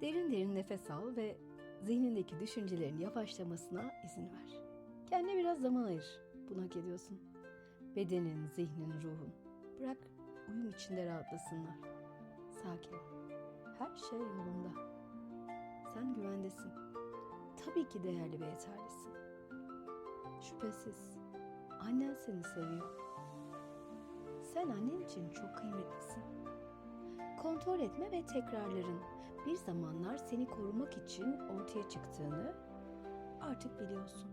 Derin derin nefes al ve zihnindeki düşüncelerin yavaşlamasına izin ver. Kendine biraz zaman ayır. Bunu hak ediyorsun. Bedenin, zihnin, ruhun. Bırak uyum içinde rahatlasınlar. Sakin. Her şey yolunda. Sen güvendesin. Tabii ki değerli ve yeterlisin. Şüphesiz. Annen seni seviyor. Sen annen için çok kıymetlisin. Kontrol etme ve tekrarların bir zamanlar seni korumak için ortaya çıktığını artık biliyorsun.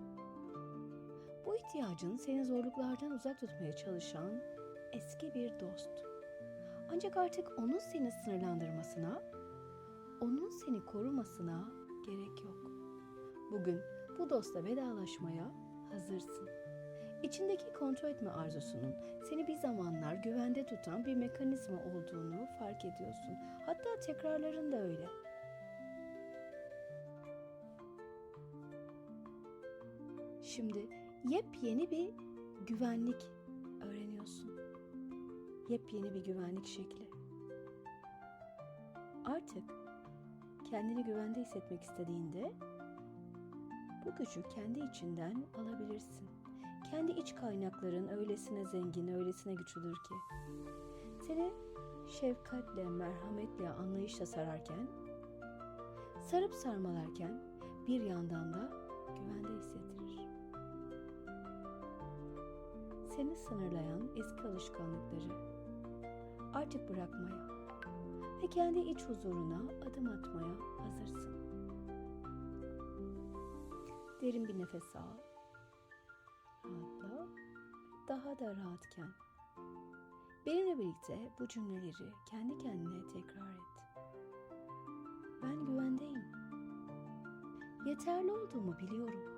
Bu ihtiyacın seni zorluklardan uzak tutmaya çalışan eski bir dost. Ancak artık onun seni sınırlandırmasına, onun seni korumasına gerek yok. Bugün bu dostla vedalaşmaya hazırsın. İçindeki kontrol etme arzusunun seni bir zamanlar güvende tutan bir mekanizma olduğunu fark ediyorsun. Hatta tekrarların da öyle. Şimdi yepyeni bir güvenlik öğreniyorsun. Yepyeni bir güvenlik şekli. Artık kendini güvende hissetmek istediğinde bu gücü kendi içinden alabilirsin. Kendi iç kaynakların öylesine zengin, öylesine güçlüdür ki. Seni şefkatle, merhametle, anlayışla sararken, sarıp sarmalarken bir yandan da güvende hissettirir. Seni sınırlayan eski alışkanlıkları artık bırakmaya ve kendi iç huzuruna adım atmaya hazırsın. Derin bir nefes al. Rahatla. Daha da rahatken. Benimle birlikte bu cümleleri kendi kendine tekrar et. Ben güvendeyim. Yeterli olduğumu biliyorum.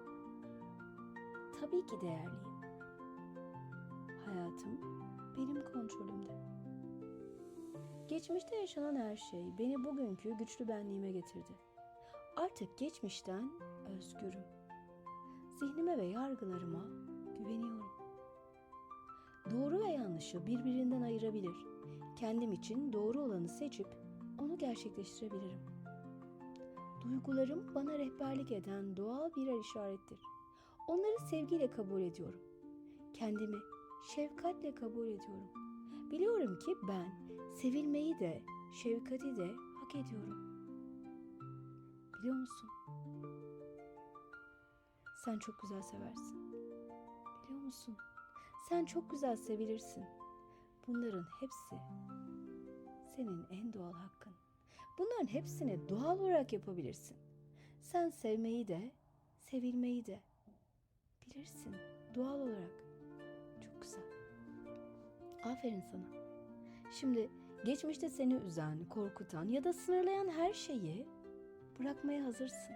Tabii ki değerliyim. Hayatım benim kontrolümde. Geçmişte yaşanan her şey beni bugünkü güçlü benliğime getirdi. Artık geçmişten özgürüm. Zihnime ve yargılarıma güveniyorum. Doğru ve yanlışı birbirinden ayırabilir. Kendim için doğru olanı seçip onu gerçekleştirebilirim. Duygularım bana rehberlik eden doğal birer işarettir. Onları sevgiyle kabul ediyorum. Kendimi şefkatle kabul ediyorum. Biliyorum ki ben sevilmeyi de, şefkati de hak ediyorum. Biliyor musun? Sen çok güzel seversin. Biliyor musun? Sen çok güzel sevilirsin. Bunların hepsi senin en doğal hakkın. Bunların hepsini doğal olarak yapabilirsin. Sen sevmeyi de, sevilmeyi de bilirsin doğal olarak. Çok güzel. Aferin sana. Şimdi geçmişte seni üzen, korkutan ya da sınırlayan her şeyi bırakmaya hazırsın.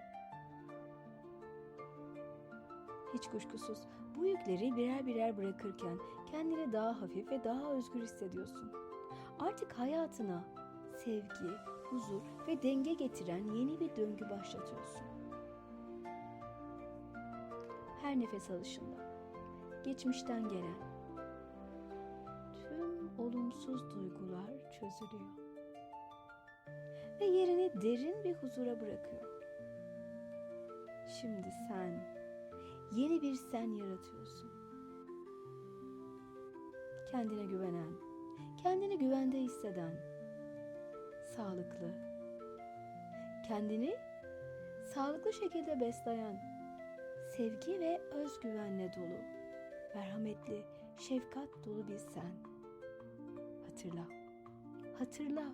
Hiç kuşkusuz bu yükleri birer birer bırakırken kendini daha hafif ve daha özgür hissediyorsun. Artık hayatına sevgi, huzur ve denge getiren yeni bir döngü başlatıyorsun. Her nefes alışında geçmişten gelen tüm olumsuz duygular çözülüyor ve yerini derin bir huzura bırakıyor. Şimdi sen yeni bir sen yaratıyorsun. Kendine güvenen, kendini güvende hisseden, sağlıklı, kendini sağlıklı şekilde besleyen, sevgi ve özgüvenle dolu, merhametli, şefkat dolu bir sen. Hatırla, hatırla.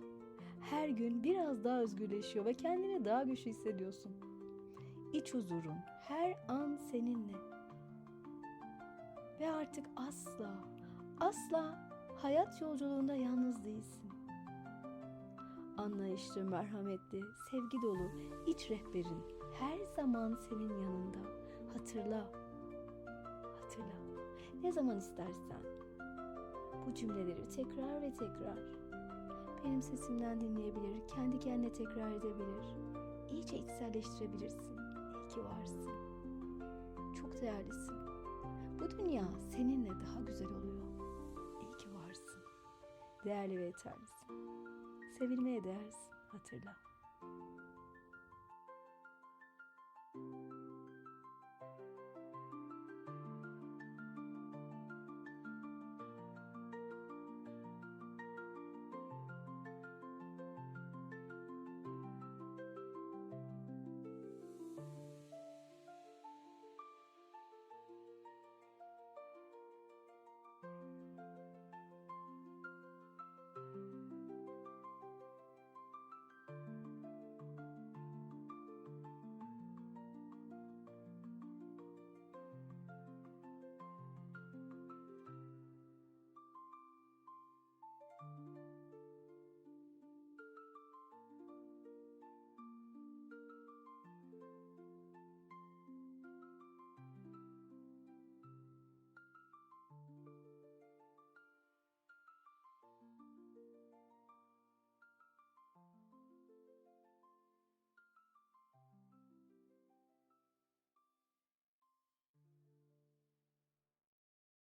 Her gün biraz daha özgürleşiyor ve kendini daha güçlü hissediyorsun. İç huzurun her an seninle. Ve artık asla, asla hayat yolculuğunda yalnız değilsin. Anlayışlı, merhametli, sevgi dolu iç rehberin her zaman senin yanında. Hatırla, hatırla. Ne zaman istersen bu cümleleri tekrar ve tekrar benim sesimden dinleyebilir, kendi kendine tekrar edebilir. İyice içselleştirebilirsin ki varsın. Çok değerlisin. Bu dünya seninle daha güzel oluyor. İyi ki varsın. Değerli ve yeterlisin. Sevilmeye değersin. Hatırla.